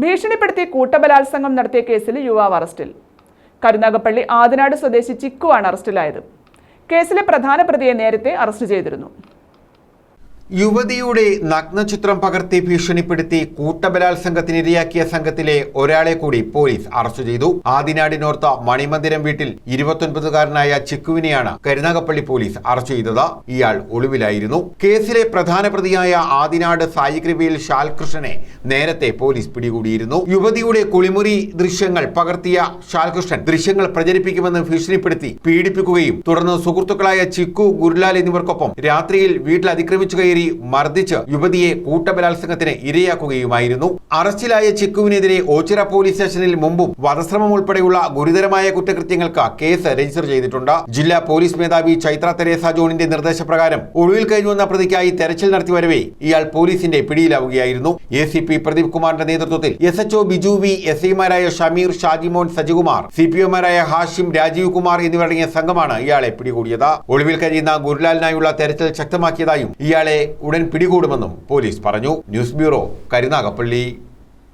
ഭീഷണിപ്പെടുത്തി കൂട്ടബലാത്സംഗം നടത്തിയ കേസിൽ യുവാവ് അറസ്റ്റിൽ. കരുനാഗപ്പള്ളി ആദിനാട് സ്വദേശി ചിക്കുവാണ് അറസ്റ്റിലായത്. കേസിലെ പ്രധാന പ്രതിയെ നേരത്തെ അറസ്റ്റ് ചെയ്തിരുന്നു. യുവതിയുടെ നഗ്നചിത്രം പകർത്തി ഭീഷണിപ്പെടുത്തി കൂട്ടബലാത്സംഗത്തിനിരയാക്കിയ സംഘത്തിലെ ഒരാളെ കൂടി പോലീസ് അറസ്റ്റ് ചെയ്തു. ആദിനാടിനോർത്ത മണിമന്ദിരം വീട്ടിൽ ഇരുപത്തൊൻപതുകാരനായ ചിക്കുവിനെയാണ് കരുനാഗപ്പള്ളി പോലീസ് അറസ്റ്റ് ചെയ്തത്. ഇയാൾ ഒളിവിലായിരുന്നു. കേസിലെ പ്രധാന പ്രതിയായ ആദിനാട് സായികൃപയിൽ ഷാൽകൃഷ്ണനെ നേരത്തെ പോലീസ് പിടികൂടിയിരുന്നു. യുവതിയുടെ കുളിമുറി ദൃശ്യങ്ങൾ പകർത്തിയ ഷാൽകൃഷ്ണൻ ദൃശ്യങ്ങൾ പ്രചരിപ്പിക്കുമെന്ന് ഭീഷണിപ്പെടുത്തി പീഡിപ്പിക്കുകയും തുടർന്ന് സുഹൃത്തുക്കളായ ചിക്കു ഗുരുലാൽ എന്നിവർക്കൊപ്പം രാത്രിയിൽ വീട്ടിൽ അതിക്രമിച്ചു കയറി മർദ്ദിച്ച് യുവതിയെ കൂട്ടബലാത്സംഗത്തിന് ഇരയാക്കുകയുമായിരുന്നു. അറസ്റ്റിലായ ചിക്കുവിനെതിരെ ഓച്ചിറ പോലീസ് സ്റ്റേഷനിൽ മുമ്പും വധശ്രമം ഉൾപ്പെടെയുള്ള ഗുരുതരമായ കുറ്റകൃത്യങ്ങൾക്ക് കേസ് രജിസ്റ്റർ ചെയ്തിട്ടുണ്ട്. ജില്ലാ പോലീസ് മേധാവി ചൈത്ര തെരേസ ജോണിന്റെ നിർദ്ദേശപ്രകാരം ഒളിവിൽ കഴിഞ്ഞുവന്ന പ്രതിക്കായി തെരച്ചിൽ നടത്തി ഇയാൾ പോലീസിന്റെ പിടിയിലാവുകയായിരുന്നു. എ സി പി പ്രദീപ് കുമാറിന്റെ നേതൃത്വത്തിൽ S H O Biju V S ഐമാരായ ഷമീർ ഷാജിമോൻ സജികുമാർ സി പി ഒമാരായ ഹാഷിം രാജീവ് കുമാർ എന്നിവരടങ്ങിയ സംഘമാണ് ഇയാളെ പിടികൂടിയത്. ഒളിവിൽ കഴിയുന്ന ഗുരുലാലിനായുള്ള തെരച്ചിൽ ശക്തമാക്കിയതായും ഇയാളെ ഉടൻ പിടികൂടുമെന്നും പോലീസ് പറഞ്ഞു. News bureau Karunagappally.